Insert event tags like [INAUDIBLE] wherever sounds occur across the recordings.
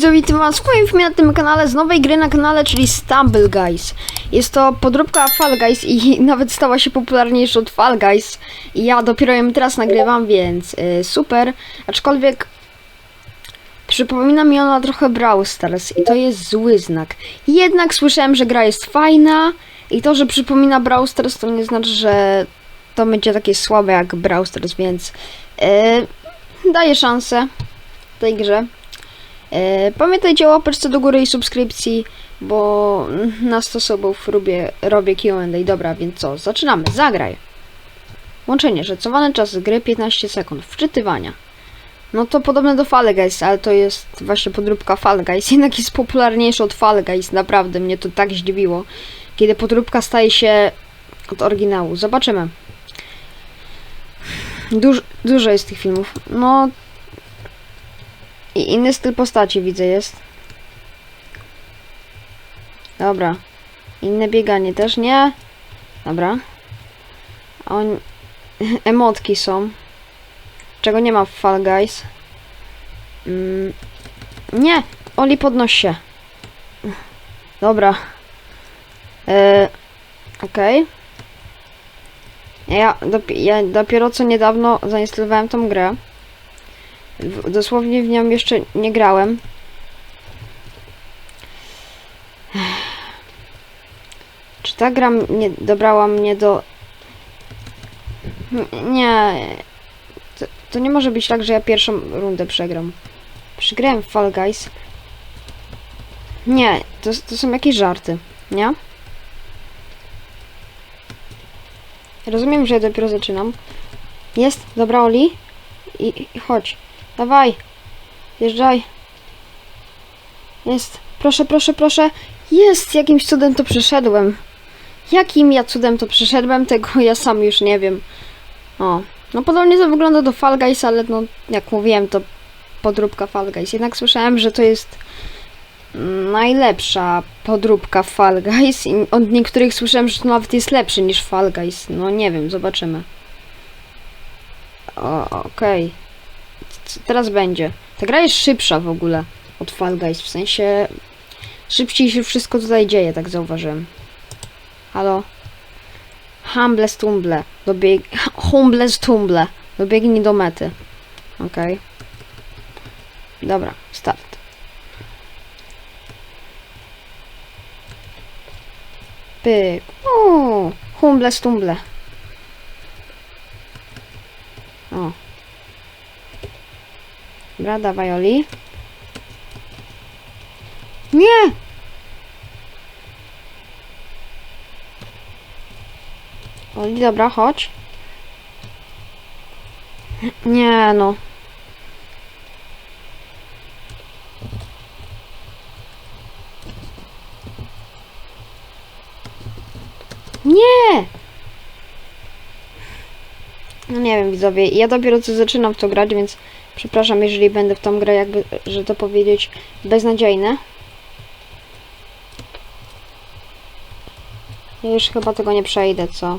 widzowie, witam was w filmie na tym kanale z nowej gry na kanale, czyli Stumble Guys. Jest to podróbka Fall Guys i [LAUGHS] nawet stała się popularniejsza od Fall Guys. I ja dopiero ją teraz nagrywam, więc y, super. Aczkolwiek przypomina mi ona trochę Brawl Stars i to jest zły znak. Jednak słyszałem, że gra jest fajna i to, że przypomina Brawl Stars to nie znaczy, że to będzie takie słabe jak Brawl Stars, więc y, daję szansę tej grze. E, pamiętajcie o łapeczce do góry i subskrypcji, bo na 100 subów robię, robię Q&A. Dobra, więc co? Zaczynamy. Zagraj. Łączenie. Szacowany czas gry 15 sekund. Wczytywania. No to podobne do Fall Guys, ale to jest właśnie podróbka Fall Guys. [LAUGHS] Jednak jest popularniejszy od Fall Guys. Naprawdę mnie to tak zdziwiło. Kiedy podróbka staje się od oryginału. Zobaczymy. Duż, dużo jest tych filmów. No, i inny styl postaci widzę jest. Dobra. Inne bieganie też nie. Dobra. On... [LAUGHS] Emotki są. Czego nie ma w Fall Guys. Mm. Nie! Oli podnoś się. Dobra. E, Okej. Ja, dopi- ja dopiero co niedawno zainstalowałem tą grę. Dosłownie w nią jeszcze nie grałem. Czy ta gra mnie dobrała mnie do. Nie. To, to nie może być tak, że ja pierwszą rundę przegram. Przegrałem Fall Guys. Nie, to, to są jakieś żarty, nie? Rozumiem, że ja dopiero zaczynam. Jest, dobra Oli. I, i chodź. Dawaj. Jeżdżaj. Jest. Proszę, proszę, proszę. Jest! Jakimś cudem to przeszedłem. Jakim ja cudem to przeszedłem, tego [LAUGHS] ja sam już nie wiem. O. No podobnie to wygląda do Fall Guys, ale no, jak mówiłem, to podróbka Fall Guys. Jednak słyszałem, że to jest najlepsza podróbka Fall Guys i od niektórych słyszałem, że to nawet jest lepszy niż Fall Guys. No nie wiem, zobaczymy. O, okej. Co teraz będzie? Ta gra jest szybsza w ogóle od Fall Guys, w sensie szybciej się wszystko tutaj dzieje, tak zauważyłem. Halo? Humble stumble. Dobieg... [LAUGHS] Humble stumble. Dobiegnij do mety. Okej. Dobra, start. Pyk. Uuu, humble stumble. O. Dobra, dawaj Oli. Nie! Oli, dobra, chodź. Nie no. Nie! No nie wiem, widzowie, ja dopiero co zaczynam w to grać, więc przepraszam, jeżeli będę w tą grę, jakby, że to powiedzieć, beznadziejne. Ja już chyba tego nie przejdę, co?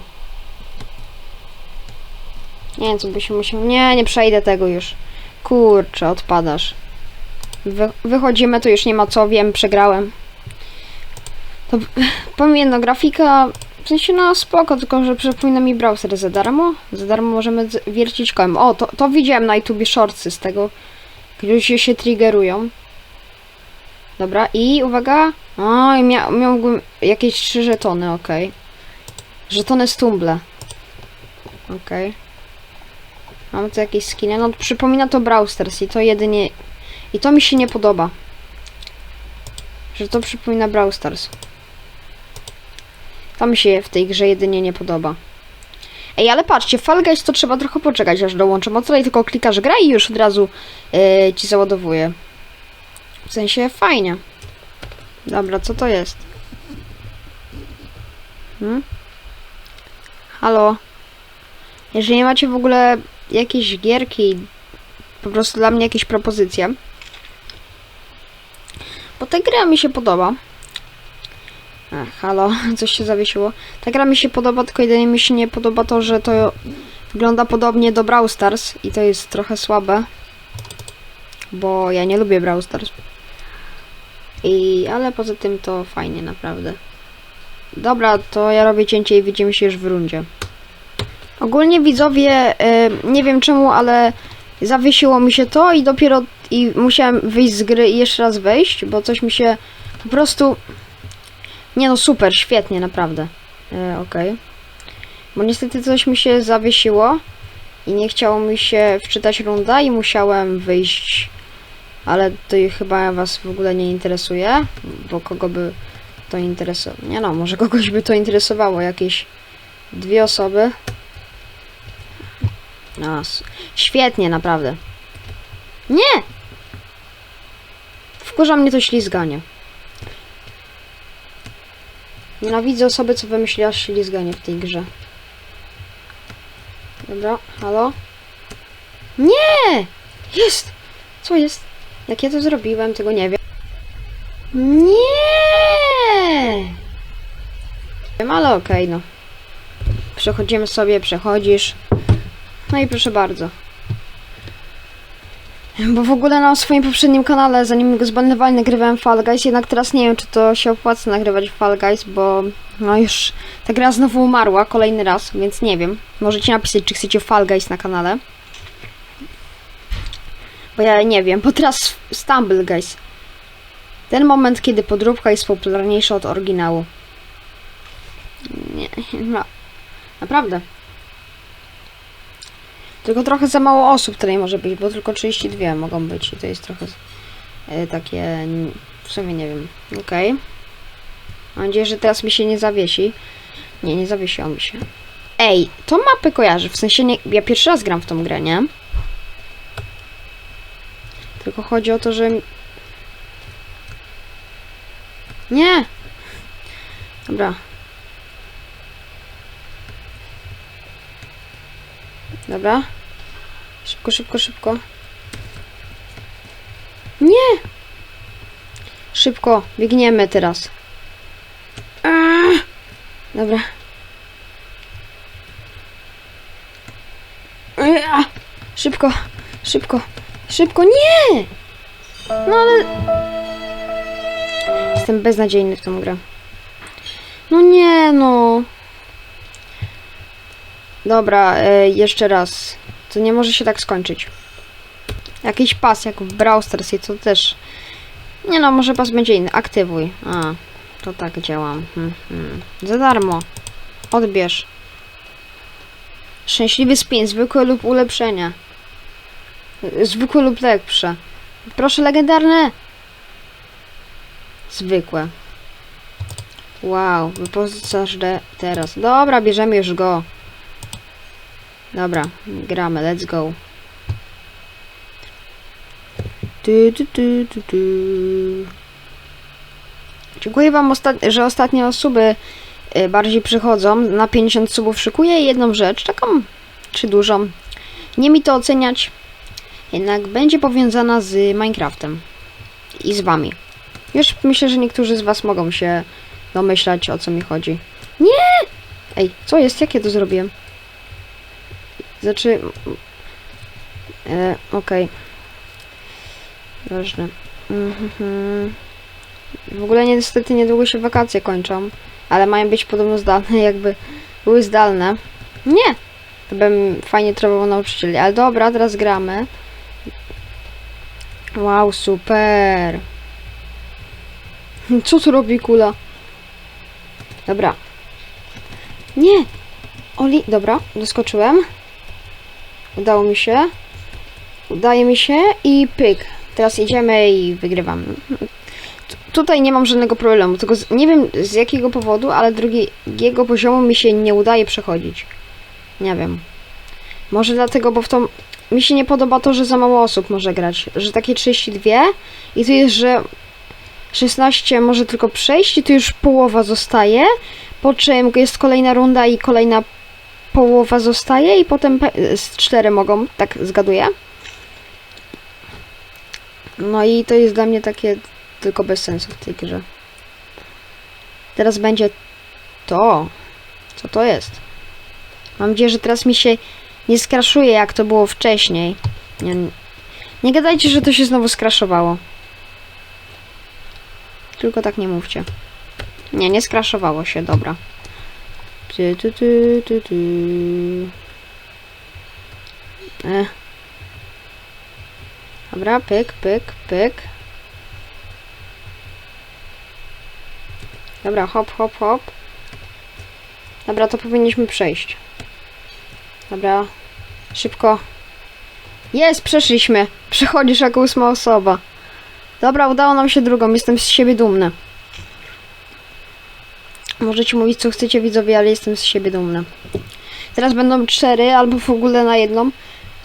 Nie wiem, co byśmy musieli... Nie, nie przejdę tego już. Kurczę, odpadasz. Wy, wychodzimy, to już nie ma co, wiem, przegrałem. To [LAUGHS] grafika w sensie no spoko, tylko że przypomina mi browser za darmo. Za darmo możemy z- wiercić kołem. O, to, to widziałem na YouTubie shortsy z tego, gdzie się, triggerują. Dobra, i uwaga. O, i mia miałbym jakieś trzy żetony, okej. Żetony stumble. Okej. Mamy tu jakieś skiny. No przypomina to Brawl Stars i to jedynie... I to mi się nie podoba. Że to przypomina Brawl Stars. To mi się w tej grze jedynie nie podoba. Ej, ale patrzcie, Fall Guys to trzeba trochę poczekać, aż dołączę moc, i tylko klikasz gra i już od razu yy, ci załadowuje. W sensie fajnie. Dobra, co to jest? Hmm? Halo? Jeżeli nie macie w ogóle jakiejś gierki, po prostu dla mnie jakieś propozycje, bo ta gra mi się podoba. Ach, halo, [LAUGHS] coś się zawiesiło. Ta gra mi się podoba, tylko jedynie mi się nie podoba to, że to wygląda podobnie do Brawl Stars i to jest trochę słabe. Bo ja nie lubię Brawl Stars. I, ale poza tym to fajnie, naprawdę. Dobra, to ja robię cięcie i widzimy się już w rundzie. Ogólnie widzowie, y, nie wiem czemu, ale zawiesiło mi się to i dopiero i musiałem wyjść z gry i jeszcze raz wejść, bo coś mi się po prostu... Nie no, super, świetnie, naprawdę. Y, Okej. Bo niestety coś mi się zawiesiło i nie chciało mi się wczytać runda i musiałem wyjść. Ale to chyba was w ogóle nie interesuje, bo kogo by to interesowało. Nie no, może kogoś by to interesowało, jakieś dwie osoby. No, s- świetnie, naprawdę. Nie! Wkurza mnie to ślizganie. Nienawidzę osoby, co wymyśliła ślizganie w tej grze. Dobra, halo? Nie! Jest! Co jest? Jak ja to zrobiłem, tego nie wiem. Nie! Wiem, ale okej, no. Przechodzimy sobie, przechodzisz. No i proszę bardzo. Bo w ogóle na swoim poprzednim kanale, zanim go zbanowali, nagrywałem Fall Guys, jednak teraz nie wiem, czy to się opłaca nagrywać Fall Guys, bo no już ta gra znowu umarła kolejny raz, więc nie wiem. Możecie napisać, czy chcecie Fall Guys na kanale. Bo ja nie wiem, bo teraz Stumble Guys. Ten moment, kiedy podróbka jest popularniejsza od oryginału. Nie, no. Naprawdę. Tylko trochę za mało osób tutaj może być, bo tylko 32 mogą być i to jest trochę e, takie... W sumie nie wiem. Okej. Mam nadzieję, że teraz mi się nie zawiesi. Nie, nie zawiesiło mi się. Ej, to mapę kojarzy. W sensie nie, ja pierwszy raz gram w tą grę, nie? Tylko chodzi o to, że... Nie! Dobra. Dobra. Szybko, szybko, szybko. Nie! Szybko, biegniemy teraz. Dobra. Aaa! Szybko, szybko, szybko, nie! No ale... Jestem beznadziejny w tą grę. No nie, no. Dobra, e, jeszcze raz. To nie może się tak skończyć. Jakiś pas, jak w Brawl Stars, i to też... Nie no, może pas będzie inny. Aktywuj. A, to tak działa. Hmm, hmm. Za darmo. Odbierz. Szczęśliwy spin, zwykłe lub ulepszenia. Zwykłe lub lepsze. Proszę, legendarne. Zwykłe. Wow, de teraz. Dobra, bierzemy już go. Dobra, gramy, let's go. Tu, tu, tu, tu, tu. Dziękuję Wam, osta- że ostatnie osoby y, bardziej przychodzą. Na 50 subów szykuję jedną rzecz, taką czy dużą. Nie mi to oceniać, jednak będzie powiązana z Minecraftem i z Wami. Już myślę, że niektórzy z Was mogą się domyślać o co mi chodzi. Nie! Ej, co jest? Jak ja to zrobiłem? Znaczy... E, Okej. Ważne. Mhm. W ogóle niestety niedługo się wakacje kończą, ale mają być podobno zdalne, [LAUGHS] jakby były zdalne. Nie! To bym fajnie trenował nauczycieli, ale dobra, teraz gramy. Wow, super! [LAUGHS] Co tu robi kula? Dobra. Nie! Oli, dobra, doskoczyłem. Udało mi się. Udaje mi się i pyk. Teraz idziemy i wygrywamy. Tu- Tutaj nie mam żadnego problemu, tylko z, nie wiem z jakiego powodu, ale drugiego poziomu mi się nie udaje przechodzić. Nie wiem. Może dlatego, bo w tą... Mi się nie podoba to, że za mało osób może grać. Że takie 32 i to jest, że 16 może tylko przejść i tu już połowa zostaje, po czym jest kolejna runda i kolejna połowa zostaje i potem z cztery mogą, tak zgaduję. No i to jest dla mnie takie tylko bez sensu w tej grze. Teraz będzie to. Co to jest? Mam nadzieję, że teraz mi się nie skraszuje jak to było wcześniej. Nie, nie gadajcie, że to się znowu skraszowało. Tylko tak nie mówcie. Nie, nie skraszowało się, dobra. Ty, ty, ty, ty, ty. E. Dobra, pyk, pyk, pyk. Dobra, hop, hop, hop. Dobra, to powinniśmy przejść. Dobra, szybko. Jest, przeszliśmy. Przechodzisz jako ósma osoba. Dobra, udało nam się drugą. Jestem z siebie dumny. Możecie mówić co chcecie widzowie, ale jestem z siebie dumny. Teraz będą cztery albo w ogóle na jedną.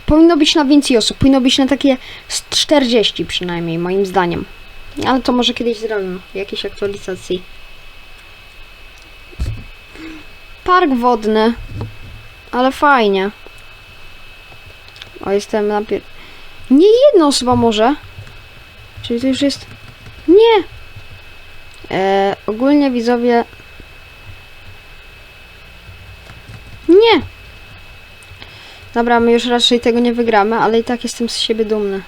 Powinno być na więcej osób. Powinno być na takie z 40 przynajmniej, moim zdaniem. Ale to może kiedyś zrobimy. w Jakiejś aktualizacji. Park wodny. Ale fajnie. O, jestem na pier... Nie jedna osoba może. Czyli to już jest... Nie! E, ogólnie widzowie... Nie! Dobra, my już raczej tego nie wygramy, ale i tak jestem z siebie dumny.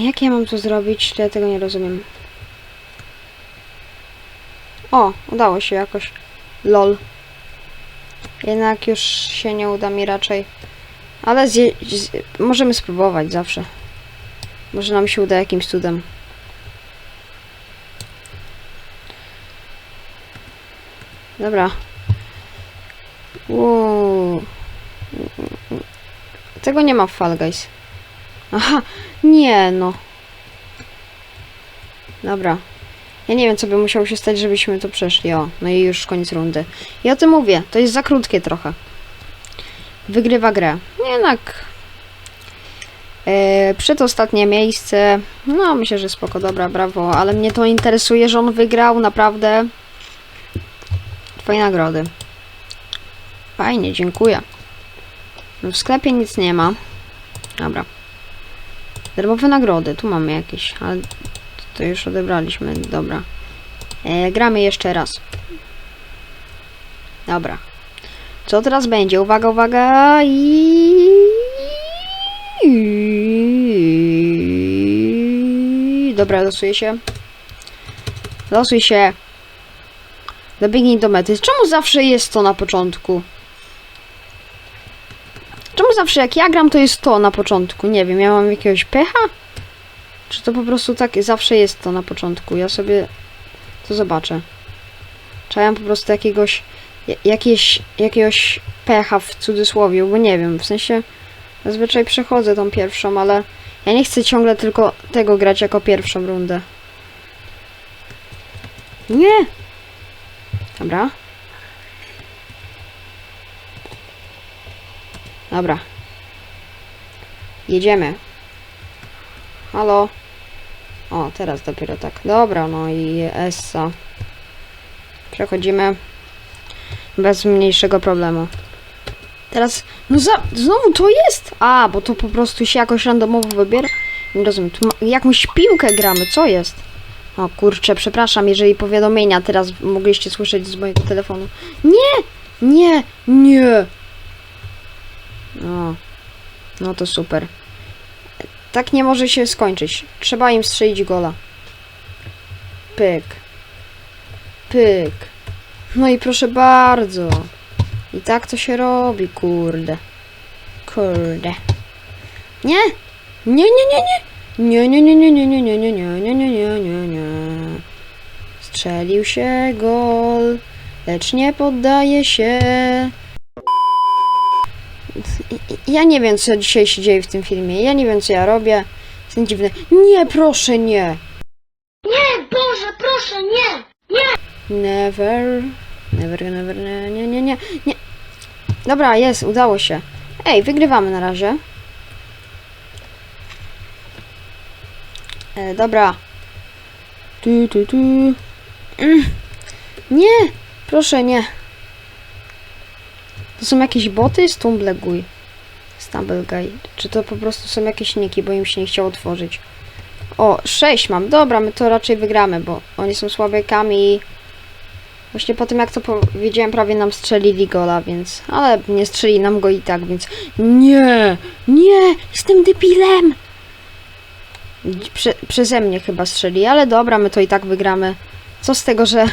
Jak ja mam to zrobić? Ja tego nie rozumiem. O, udało się jakoś. LOL. Jednak już się nie uda mi raczej. Ale możemy spróbować zawsze. Może nam się uda jakimś cudem. Dobra. Wow. Tego nie ma w Fall Guys. Aha, nie no. Dobra. Ja nie wiem, co by musiało się stać, żebyśmy to przeszli. O, no i już koniec rundy. I o tym mówię, to jest za krótkie trochę. Wygrywa grę. Jednak. Yy, przedostatnie miejsce. No, myślę, że spoko, dobra, brawo. Ale mnie to interesuje, że on wygrał, naprawdę. Twoje nagrody. Fajnie, dziękuję. No, w sklepie nic nie ma. Dobra. Darmowe nagrody, tu mamy jakieś, ale to już odebraliśmy, dobra. E, gramy jeszcze raz. Dobra. Co teraz będzie? Uwaga, uwaga i... Dobra, losuję się. Losuj się. Dobiegnij do mety. Czemu zawsze jest to na początku? Czemu zawsze jak ja gram, to jest to na początku? Nie wiem, ja mam jakiegoś pecha? Czy to po prostu tak zawsze jest to na początku? Ja sobie to zobaczę. Czy ja mam po prostu jakiegoś ja- jakieś, jakiegoś pecha w cudzysłowie, bo nie wiem, w sensie zazwyczaj przechodzę tą pierwszą, ale ja nie chcę ciągle tylko tego grać jako pierwszą rundę. Nie! Dobra. Dobra. Jedziemy. Halo. O, teraz dopiero tak. Dobra, no i Essa. Przechodzimy. Bez mniejszego problemu. Teraz, no za, znowu to jest! A, bo to po prostu się jakoś randomowo wybiera. Nie rozumiem, tu ma, jakąś piłkę gramy, co jest? O kurczę, przepraszam, jeżeli powiadomienia teraz mogliście słyszeć z mojego telefonu. Nie! Nie! Nie! No. No to super. Tak nie może się skończyć. Trzeba im strzelić gola. Pyk. Pyk. No i proszę bardzo. I tak to się robi, kurde. Kurde. Nie? Nie, nie, nie, nie. Nie, nie, nie, nie, nie, nie, nie, nie, nie, nie, nie, nie, nie, nie. Strzelił się gol, lecz nie poddaje się. Ja nie wiem, co dzisiaj się dzieje w tym filmie. Ja nie wiem, co ja robię. Jestem dziwny. Nie, proszę, nie. Nie, Boże, proszę, nie! Never. Never, never, nie, nie, nie, nie. nie. Dobra, jest, udało się. Ej, wygrywamy na razie. E, dobra. Tu, tu, tu. Mm. Nie, proszę, nie. To są jakieś boty? Stumbleguj. Stumbleguy. Czy to po prostu są jakieś niki, bo im się nie chciało otworzyć. O, 6 mam. Dobra, my to raczej wygramy, bo oni są słabiakami i Właśnie po tym jak to powiedziałem, prawie nam strzelili gola, więc... Ale nie strzeli nam go i tak, więc... Nie! Nie! Jestem debilem! Prze przeze mnie chyba strzeli, ale dobra, my to i tak wygramy. Co z tego, że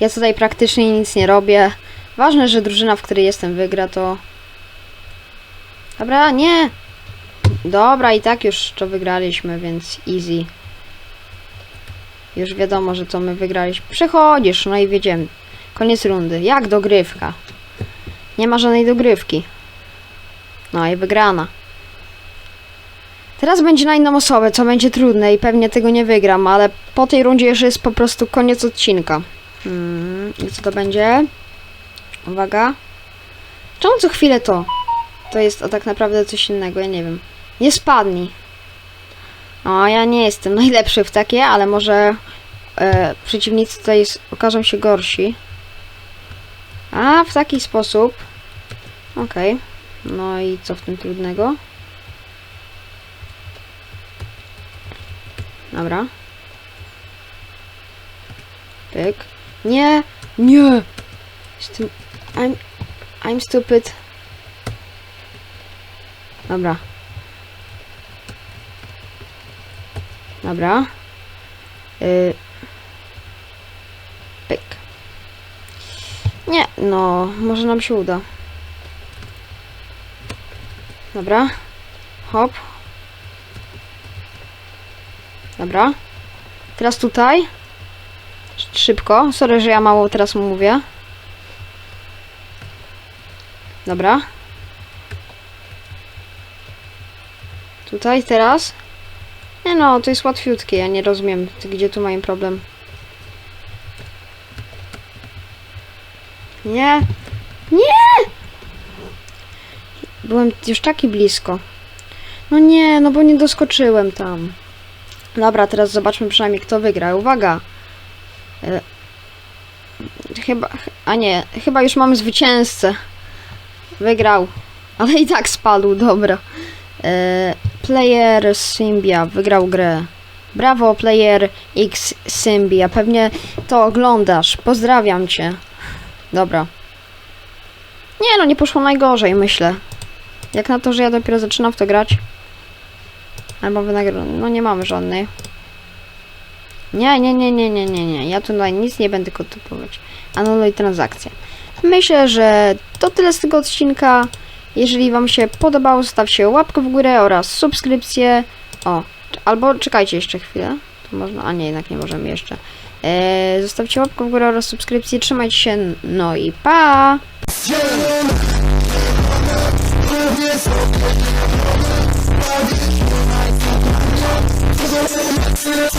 ja tutaj praktycznie nic nie robię. Ważne, że drużyna, w której jestem, wygra, to... Dobra, nie! Dobra, i tak już to wygraliśmy, więc easy. Już wiadomo, że to my wygraliśmy. Przechodzisz, no i wiedziemy. Koniec rundy. Jak dogrywka? Nie ma żadnej dogrywki. No i wygrana. Teraz będzie na inną osobę, co będzie trudne i pewnie tego nie wygram, ale po tej rundzie już jest po prostu koniec odcinka. Hmm, I co to będzie? Uwaga. Czemu co chwilę to? To jest o tak naprawdę coś innego, ja nie wiem. Nie spadnij. O, ja nie jestem [LAUGHS] najlepszy w takie, ale może e, przeciwnicy tutaj okażą się gorsi. A, w taki sposób. Okej. No i co w tym trudnego? Dobra. Pyk. Nie! Nie! Jestem... I'm... I'm stupid. Dobra. Dobra. Y... Pyk. Nie, no, może nam się uda. Dobra. Hop. Dobra. Teraz tutaj. Sz- Szybko. Sorry, że ja mało teraz mówię. Dobra. Tutaj, teraz. Nie no, to jest łatwiutkie, ja nie rozumiem, gdzie tu mają problem. Nie! Nie! Byłem już taki blisko. No nie, no bo nie doskoczyłem tam. Dobra, teraz zobaczmy przynajmniej kto wygra. Uwaga! E, chyba, a nie, chyba już mamy zwycięzcę. Wygrał. [LAUGHS] Ale i tak spadł, dobra. E, player Symbia wygrał grę. Brawo, Player X Symbia. Pewnie to oglądasz. Pozdrawiam cię. Dobra. Nie no, nie poszło najgorzej, myślę. Jak na to, że ja dopiero zaczynam w to grać. Albo wynagrodzenia. No nie mamy żadnej. Nie, nie, nie, nie, nie, nie, nie. Ja tutaj nic nie będę kupować. Anuluj transakcję. Myślę, że to tyle z tego odcinka. Jeżeli Wam się podobało, zostawcie łapkę w górę oraz subskrypcję. O, albo czekajcie jeszcze chwilę. To można, a nie, jednak nie możemy jeszcze. Eee, zostawcie łapkę w górę oraz subskrypcję. Trzymajcie się, no i pa! Yes,